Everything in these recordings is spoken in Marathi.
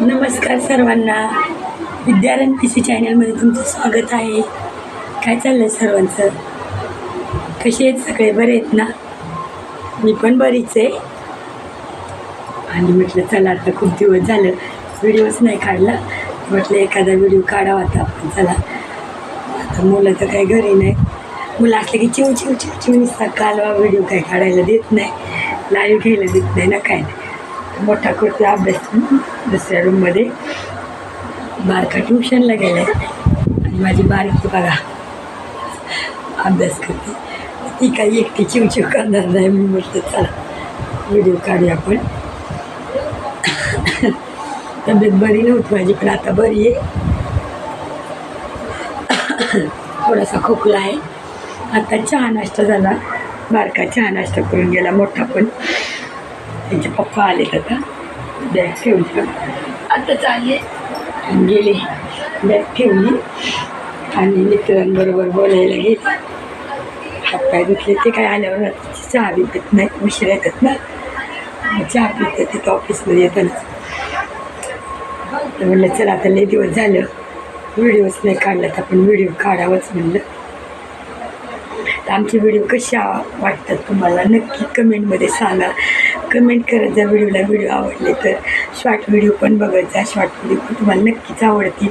नमस्कार सर्वांना. विद्यारण पी सी चॅनलमध्ये तुमचं स्वागत आहे. काय चाललं आहे सर्वांचं? कसे आहेत सगळे? बरे आहेत ना? मी पण बरीच आहे. आणि म्हटलं चला आता खूप दिवस झालं व्हिडिओच नाही काढला. म्हटलं एखादा व्हिडिओ काढावा आता आपण. चला. आता मुलं तर काही घरी नाही. मुलं असलं की चिव चिव चिव चिव निसता कालवा व्हिडिओ काही काढायला देत नाही. लाईव्ह घ्यायला देत नाही ना काय. नाही मोठा करतो अभ्यास दुसऱ्या रूममध्ये बारका ट्युशनला गेला आणि माझी बारकी बघा अभ्यास करते. ती काही एकटी चिवचिव करणार नाही. मी म्हटलं चला व्हिडिओ काढूया आपण. तब्येत बरी नव्हती माझी पण आता बरी आहे. थोडासा खोकला आहे. आता चहा नाश्ता झाला. बारका चहा नाश्ता करून गेला मोठा पण. त्यांचे पप्पा आले आता बॅग ठेवली. आता चालले. गेले. बॅग ठेवली. आणि मित्रांबरोबर बोलायला गेले. हातपाय दुखले ते काय आल्यावर चहा बी पित नाही. उशीर येतात ना? मग चहा पितात. तिथं ऑफिसमध्ये येताना. तर म्हणलं चला आता लई दिवस झालं. व्हिडिओच नाही काढला तर आपण. व्हिडिओ काढावंच म्हणलं. तर आमचे व्हिडिओ कशा वाटतात तुम्हाला? नक्की कमेंटमध्ये सांगा. कमेंट करत जा व्हिडिओला व्हिडिओ आवडले तर शॉर्ट व्हिडिओ पण बघत जा. शॉर्ट व्हिडिओ पण तुम्हाला नक्कीच आवडतील.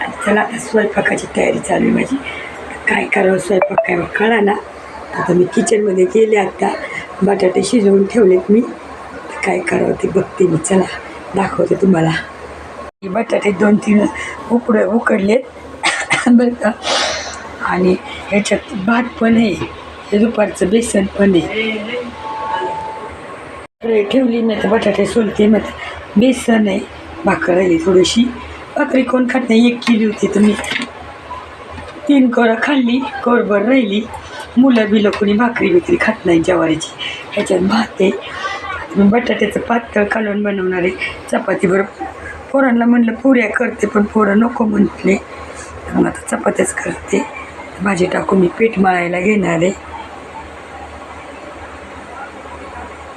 आणि चला आता स्वयंपाकाची तयारी चालू आहे माझी. काय करावं स्वयंपाक काय कळा ना. आता मी किचनमध्ये गेले आता. बटाटे शिजवून ठेवलेत मी. काय करावं ते बघते मी. चला दाखवते तुम्हाला. बटाटे दोन तीन उकड उकडलेत. बरं का? आणि ह्याच्यात भात पण आहे. हे दुपारचं बेसन पण आहे. ठेवली नाही तर बटाटे सोलते मग बेसन आहे भाकर राहिली थोडीशी. भाकरी कोण खात नाही एक केली होती तुम्ही. तीन कोरं खाल्ली कोरभर राहिली. मुलं बिलं कोणी भाकरी बिकरी खात नाही ज्वारीची ह्याच्यात भात आहे. मी बटाट्याचं पातळ कालवण बनवणार आहे. चपातीबरोबर पोरांना म्हणलं पुऱ्या करते पण पोरं नको म्हटले मग आता चपात्याच करते. भाजी टाकून मी पीठ मळायला घेणार आहे.